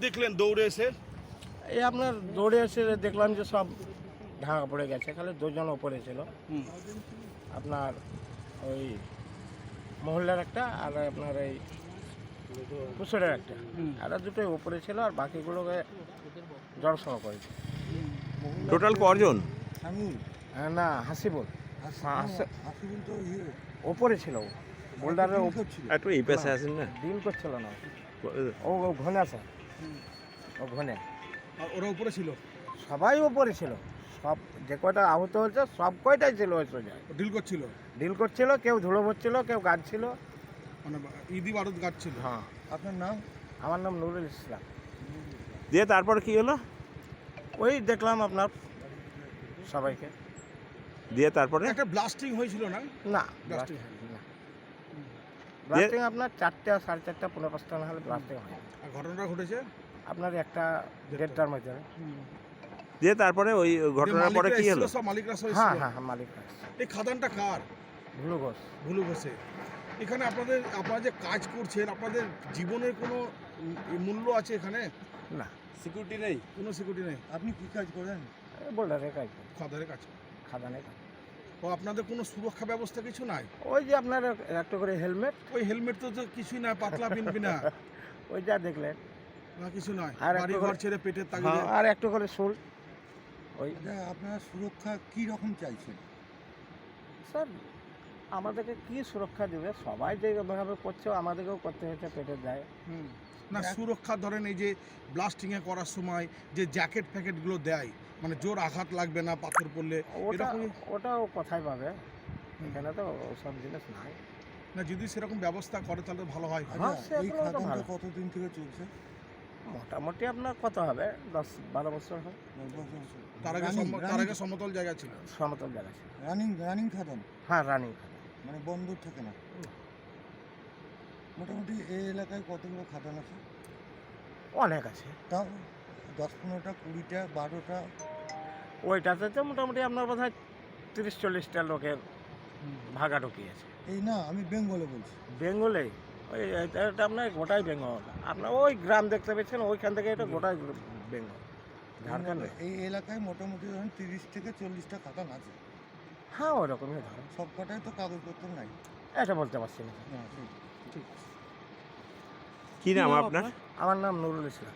দেখলেন দৌড়ে এসে? এই আপনার দৌড়ে এসে দেখলাম যে সব ঢাকা পড়ে গেছে খালি দুজন ওপরে ছিল। আপনার ওই মহল্লার একটা আর আপনার এই কুসুরের একটা। আর দুটোই ওপরে ছিল আর বাকিগুলোকে জড়সড় করেছে টোটাল কজন হ্যাঁ, না হাসিবুল। হ্যাঁ, হাসি- ওপরে ছিল ও। বোল্ডারের ওপর ছিল একটু এই পাশে আসেন না। ডিল করছিল না। ও ও। ঘনে আছে। ও ঘনে। আর ওরা উপরে ছিল? সবাই ওপরে ছিল। সব যে কয়টা আহত হয়েছে সব কয়টাই ছিল ওই সোজায় ডিল করছিল? ডিল করছিল কেউ ধুলো ভরছিল কেউ গাছছিল মানে ইদি বারুদ গাছ ছিল হ্যাঁ। আপনার নাম? আমার নাম নুরুল ইসলাম। দিয়ে তারপর কি হলো? ওই দেখলাম আপনার সবাইকে। দিয়ে তারপরে? একটা ব্লাস্টিং হয়েছিল না? না Blasting না ব্লাস্টিং আপনার চারটা সাড়ে চারটা পনেরো পাঁচটা না হলে ব্লাস্টিং হয়। আর ঘটনাটা ঘটেছে? আপনার একটা দেড়টার মধ্যে। দিয়ে তারপরে ওই ঘটনার পরে মালিকরা কি হলো? সব মালিকরা হ্যাঁ হ্যাঁ হ্যাঁ মালিক আছে। এই খাদানটা কার? ভুলু ঘোষ ভুলু বসে এখানে আপনাদের আপনারা যে কাজ করছেন আপনাদের জীবনের কোনো মূল্য আছে এখানে? না। সিকিউরিটি নেই। কোনো সিকিউরিটি নেই। আপনি কি কাজ করেন? বোল্ডারের কাজ করি, খাদারের কাছে খাদানের কাজ। ও আপনাদের কোনো সুরক্ষা ব্যবস্থা কিছু নাই? ওই যে আপনার একটা করে হেলমেট। ওই হেলমেট তো তো কিছুই না পাতলা পিনবি না। ওই যা দেখলেন। না কিছু নয়। আর বাড়ি ঘর ছেড়ে পেটের হ্যাঁ, তাগিদে আর একটু করে শুল। ওই এটা আপনারা সুরক্ষা কি রকম চাইছেন? স্যার আমাদেরকে কি সুরক্ষা দেবে? সবাই যেভাবে করছে আমাদেরকেও করতে হচ্ছে পেটের দায় হুম। না সুরক্ষা ধরেন এই যে ব্লাস্টিংয়ে করার সময় যে জ্যাকেট ফ্যাকেটগুলো দেয় মানে জোর আঘাত লাগবে না পাথর পড়লে ওটা এরকম ওটাও কোথায় পাবে। এখানে তো সব জিনিস নাই। না যদি সেরকম ব্যবস্থা করে তাহলে ভালো হয়। হ্যাঁ, কতদিন থেকে চলছে? মোটামুটি আপনার কত হবে? দশ বারো বছর হবে। তার আগে সম- তার আগে সমতল জায়গা ছিল। সমতল জায়গা ছিল। রানিং রানিং খাদান? হ্যাঁ রানিং মানে বন্ধ থাকে না? মোটামুটি এই এলাকায় কতগুলো খাদান আছে? অনেক আছে। তাও দশ পনেরোটা কুড়িটা বারোটা? ওইটাতে তো মোটামুটি আপনার বোধ হয় তিরিশ চল্লিশটা লোকের ভাগা ঢুকিয়েছে। এই না আমি বেঙ্গলে বলছি। বেঙ্গলে? ওই এটা আপনার গোটাই বেঙ্গল। আপনার ওই গ্রাম দেখতে পেয়েছেন ওইখান থেকে এটা গোটাই বেঙ্গল। ঝাড়খণ্ড। এই এলাকায় মোটামুটি ধরুন তিরিশ থেকে চল্লিশটা খাদান আছে। হ্যাঁ ওরকমই ধরো সব কটাই তো কাগজপত্র নাই। এটা বলতে পারছি না। কি নাম আপনার? আমার নাম নুরুল ইসলাম।